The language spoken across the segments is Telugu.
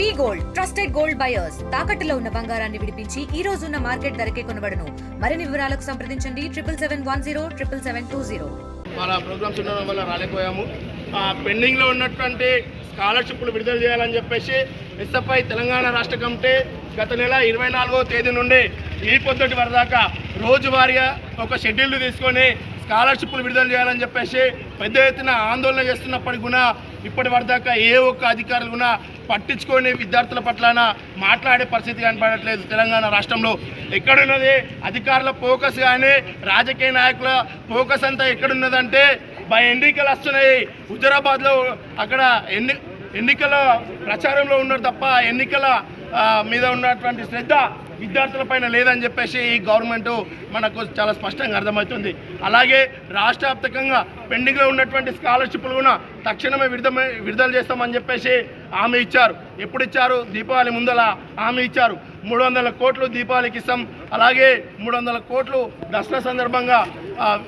We gold trusted gold buyers. తాకట్టులో ఉన్న బంగారాన్ని విడిపించి ఈ రోజు ఉన్న మార్కెట్ ధరకే కొనబడను. మరిన్ని వివరాలకు సంప్రదించండి. Triple seven one zero triple seven two zero. మన ప్రోగ్రామ్స్ ఉండడం వల్ల రాలేకపోయాము. ఆ, పెండింగ్లో ఉన్నటువంటి స్కాలర్షిప్లు విడుదల చేయాలని చెప్పేసి ఎస్ఎఫ్ఐ తెలంగాణ రాష్ట్ర కమిటీ గత నెల ఇరవై నాలుగో తేదీ నుండి ఈ పొద్దుటి వరదాకా రోజువారీగా ఒక షెడ్యూల్ తీసుకొని స్కాలర్షిప్లు విడుదల చేయాలని చెప్పేసి పెద్ద ఎత్తున ఆందోళన చేస్తున్నప్పటికి కూడా ఇప్పటి వరదాకా ఏ ఒక్క అధికారులు కూడా పట్టించుకొని విద్యార్థుల పట్లన మాట్లాడే పరిస్థితి కనపడట్లేదు తెలంగాణ రాష్ట్రంలో. ఎక్కడున్నది? అధికారుల ఫోకస్ కానీ రాజకీయ నాయకుల ఫోకస్ అంతా ఎక్కడున్నదంటే బై ఎన్నికలు వస్తున్నాయి. హుజరాబాద్లో అక్కడ ఎన్ని ఎన్నికల ప్రచారంలో ఉన్నారు తప్ప ఎన్నికల మీద ఉన్నటువంటి శ్రద్ధ విద్యార్థుల పైన లేదని చెప్పేసి ఈ గవర్నమెంట్ మనకు చాలా స్పష్టంగా అర్థమవుతుంది. అలాగే రాష్ట్ర వ్యాప్తంగా పెండింగ్లో ఉన్నటువంటి స్కాలర్షిప్లు కూడా తక్షణమే విడుదల విడుదల చేస్తామని చెప్పేసి హామీ ఇచ్చారు. ఎప్పుడు ఇచ్చారు? దీపావళి ముందల హామీ ఇచ్చారు. మూడు వందల కోట్లు దీపావళికి ఇస్తాం. అలాగే మూడు వందల కోట్లు దసరా సందర్భంగా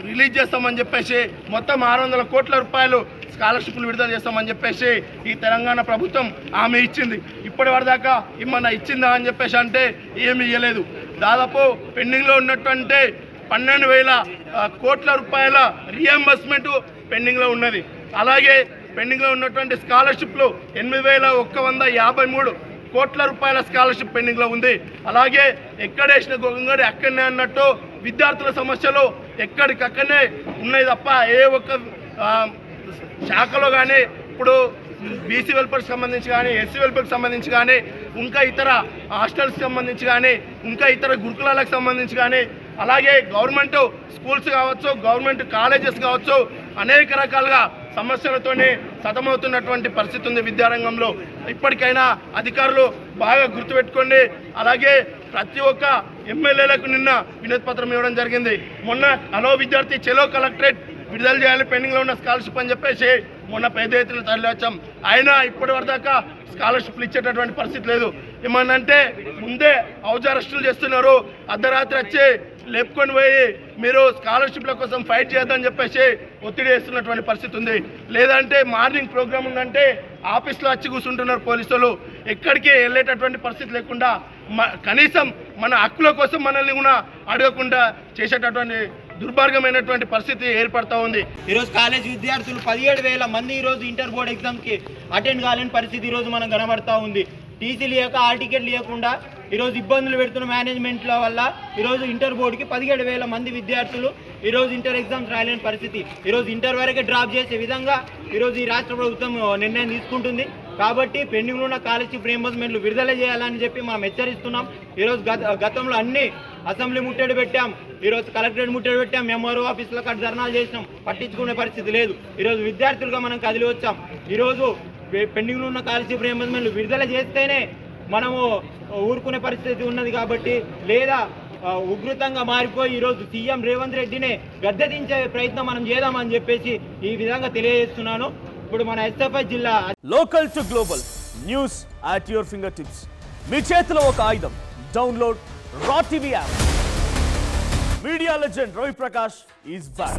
రిలీజ్ చేస్తామని చెప్పేసి మొత్తం ఆరు వందల కోట్ల రూపాయలు స్కాలర్షిప్లు విడుదల చేస్తామని చెప్పేసి ఈ తెలంగాణ ప్రభుత్వం ఆమె ఇచ్చింది. ఇప్పటి వరదాకా ఏమన్నా ఇచ్చిందా అని చెప్పేసి అంటే ఏమి ఇవ్వలేదు దాదాపు పెండింగ్లో ఉన్నటువంటి పన్నెండు వేల కోట్ల రూపాయల రియంబర్స్మెంట్ పెండింగ్లో ఉన్నది. అలాగే పెండింగ్లో ఉన్నటువంటి స్కాలర్షిప్లు ఎనిమిది వేల ఒక్క వంద యాభై మూడు కోట్ల రూపాయల స్కాలర్షిప్ పెండింగ్లో ఉంది. అలాగే ఎక్కడేసిన గొంగడి అక్కడనే అన్నట్టు విద్యార్థుల సమస్యలు ఎక్కడికక్కడనే ఉన్నాయి తప్ప ఏ ఒక్క శాఖలో కానీ ఇప్పుడు బీసీ వెల్ఫేర్కి సంబంధించి కానీ ఎస్సీ వెల్ఫేర్కి సంబంధించి కానీ ఇంకా ఇతర హాస్టల్స్కి సంబంధించి కానీ ఇంకా ఇతర గురుకులాలకు సంబంధించి కానీ అలాగే గవర్నమెంట్ స్కూల్స్ కావచ్చు గవర్నమెంట్ కాలేజెస్ కావచ్చు అనేక రకాలుగా సమస్యలతోనే సతమవుతున్నటువంటి పరిస్థితి ఉంది విద్యారంగంలో. ఇప్పటికైనా అధికారులు బాగా గుర్తుపెట్టుకోండి. అలాగే ప్రతి ఒక్క ఎమ్మెల్యేలకు నిన్న వినతి పత్రం ఇవ్వడం జరిగింది. మొన్న హలో విద్యార్థి చెలో కలెక్టరేట్ విడుదల చేయాలి. పెండింగ్లో ఉన్న స్కాలర్షిప్ అని చెప్పేసి మొన్న పెద్ద ఎత్తున తరలి వచ్చాం. అయినా ఇప్పటి దాకా స్కాలర్షిప్లు ఇచ్చేటటువంటి పరిస్థితి లేదు. ఏమన్నంటే ముందే హౌజ్ అరెస్టులు చేస్తున్నారు. అర్ధరాత్రి వచ్చి లేపుకొని పోయి మీరు స్కాలర్షిప్ల కోసం ఫైట్ చేద్దని చెప్పేసి ఒత్తిడి చేస్తున్నటువంటి పరిస్థితి ఉంది. లేదంటే మార్నింగ్ ప్రోగ్రామ్ ఉందంటే ఆఫీస్లో వచ్చి కూర్చుంటున్నారు పోలీసులు. ఎక్కడికి వెళ్ళేటటువంటి పరిస్థితి లేకుండా కనీసం మన హక్కుల కోసం మనల్ని కూడా అడగకుండా చేసేటటువంటి దుర్మార్గమైనటువంటి పరిస్థితి ఏర్పడతా ఉంది. ఈరోజు కాలేజ్ విద్యార్థులు పదిహేడు వేల మంది ఈరోజు ఇంటర్ బోర్డ్ ఎగ్జామ్కి అటెండ్ కాలేని పరిస్థితి ఈరోజు మనం కనబడతా ఉంది. టీసీ లేక ఆల్ టికెట్ లేకుండా ఈరోజు ఇబ్బందులు పెడుతున్న మేనేజ్మెంట్ల వల్ల ఈరోజు ఇంటర్ బోర్డుకి పదిహేడు వేల మంది విద్యార్థులు ఈరోజు ఇంటర్ ఎగ్జామ్స్ రాయలేని పరిస్థితి. ఈరోజు ఇంటర్ వరకే డ్రాప్ చేసే విధంగా ఈరోజు ఈ రాష్ట్ర ప్రభుత్వం నిర్ణయం తీసుకుంటుంది. కాబట్టి పెండింగ్లో ఉన్న స్కాలర్షిప్ రియంబర్స్మెంట్లు విడుదల చేయాలని చెప్పి మనం హెచ్చరిస్తున్నాం. ఈరోజు గత గతంలో అన్ని అసెంబ్లీ ముట్టడి పెట్టాం. ఈరోజు కలెక్టరేట్ ముట్టడి పెట్టాం. ఎంఆర్ఓ ఆఫీసులో అక్కడ ధర్నాలు చేసినాం. పట్టించుకునే పరిస్థితి లేదు. ఈరోజు విద్యార్థులుగా మనం కదిలి వచ్చాం. ఈరోజు పెండింగ్లో ఉన్న స్కాలర్షిప్ రియంబర్స్మెంట్లు విడుదల చేస్తేనే మనము ఊరుకునే పరిస్థితి ఉన్నది కాబట్టి లేదా ఉగ్రతంగా మారిపోయి ఈరోజు సీఎం రేవంత్ రెడ్డినే గద్దె దించే ప్రయత్నం మనం చేద్దామని చెప్పేసి ఈ విధంగా తెలియజేస్తున్నాను. ఇప్పుడు మన ఎస్ఎఫ్ఐ జిల్లా local to global news at your fingertips మీ చేతిలో ఒక ఆయుధం. Download R TV app media legend Ravi Prakash is back